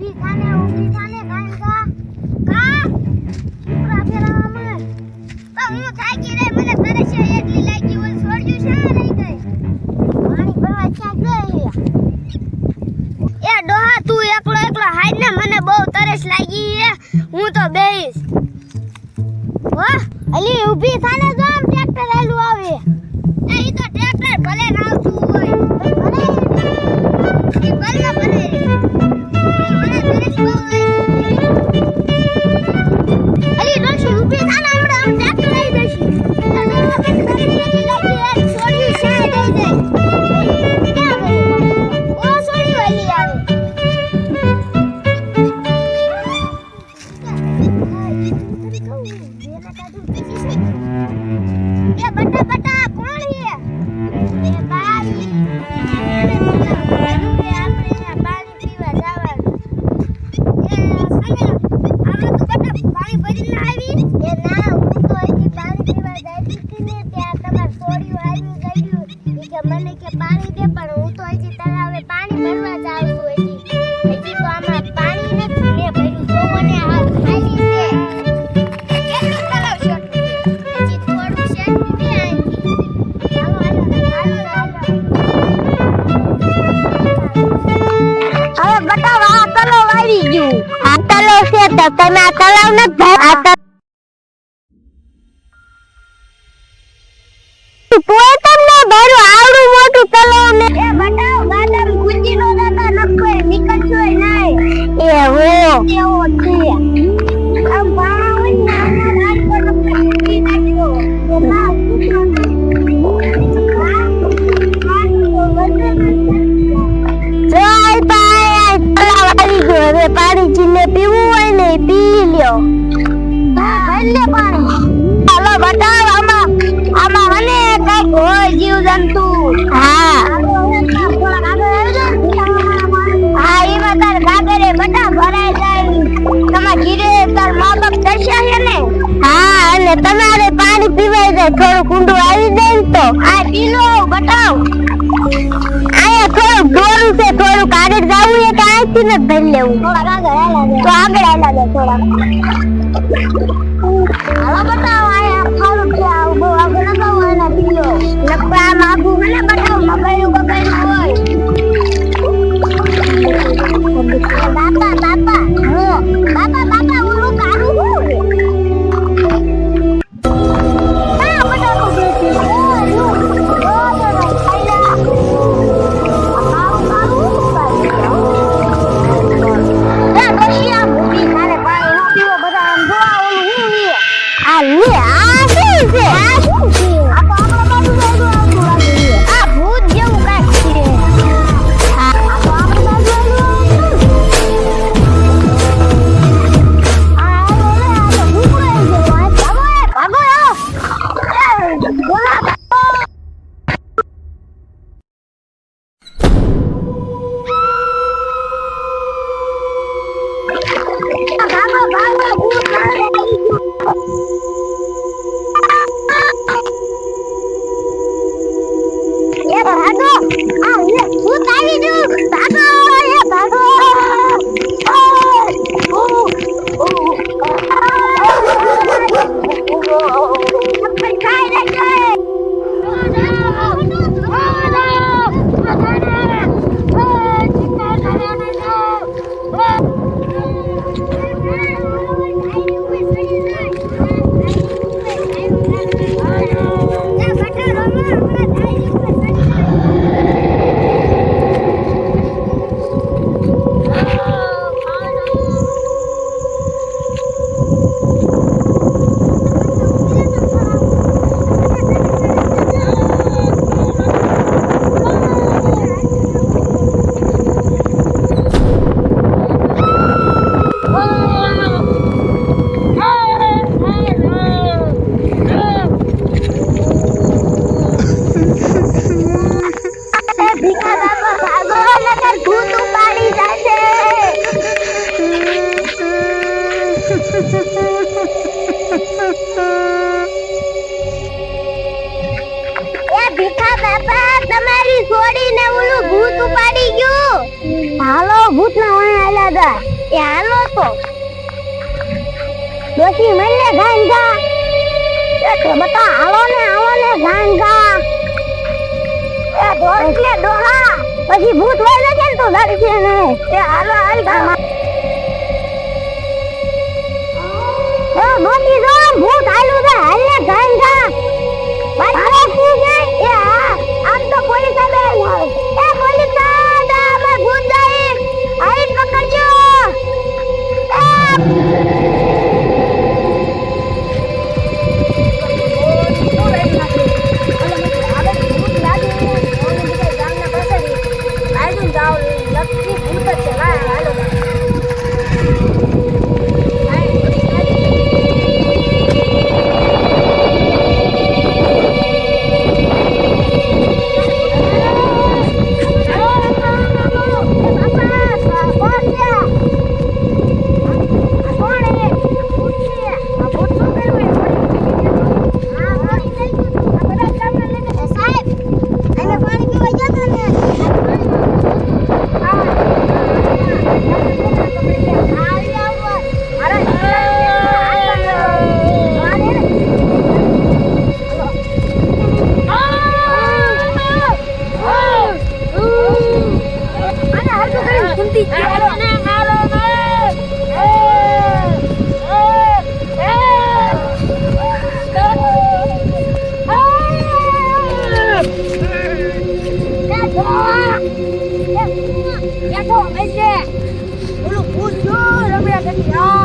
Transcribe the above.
એકલો એકલો ને, મને બહુ તરસ લાગી છે. હું તો બેહીશ. વાહ અલી ઊભી થાને જો આમ ટ્રેક્ટર આલું આવે. એ તો ટ્રેક્ટર ભલે ના આવતું હોય ભલે ભલે. મને કે તળાવે ભરવા તળાવ હવે બતાવો, આ તલાવ આવી ગયું. આ તલાવ છે તો તમે આ ભર્યું? એ બતાવો નો નખો એવો એવો છે? ને નાખ્યો ના પાણી જીને પીવું હોય ને પી લ્યો. ભલે પાણી. હાલો બતાવ આમાં. આમાં મને કંઈક હોય જીવ જંતુ હા. હા તમારે પાણી પીવાય જાય થોડું કુંડું આવી જાય ને તો. આ પીલો બતાવ. આયા થોડું દોરું છે થોડું આગળ જાવું એ કે અહીંથી જ ભરી લેવું. આગળ આલા તો આગળ આલા દે થોડા હાલો બતાવો આયા ખારું છે આવું બહુ આગળ ન જાવ એના પીલો નકરા માગું મને બતાવો. એ ભીખા બાપા, તમારી છોડીને ઓલું ભૂત ઉપાડી ગયું. હાલો ભૂત ના વાય આલા દા એ હાલો તો. ડોશી મળે ગાંગા એટલે બતા, હાલો ને હાલો ને ગાંગા એ ઢોરલે ડોહા પછી ભૂત વાય છે ને તો ડરી છે ને એ હાલો, હાલ ગામા What? બેઠો અમે છે. ઓલું ભૂલ જો રમ્યા નથી.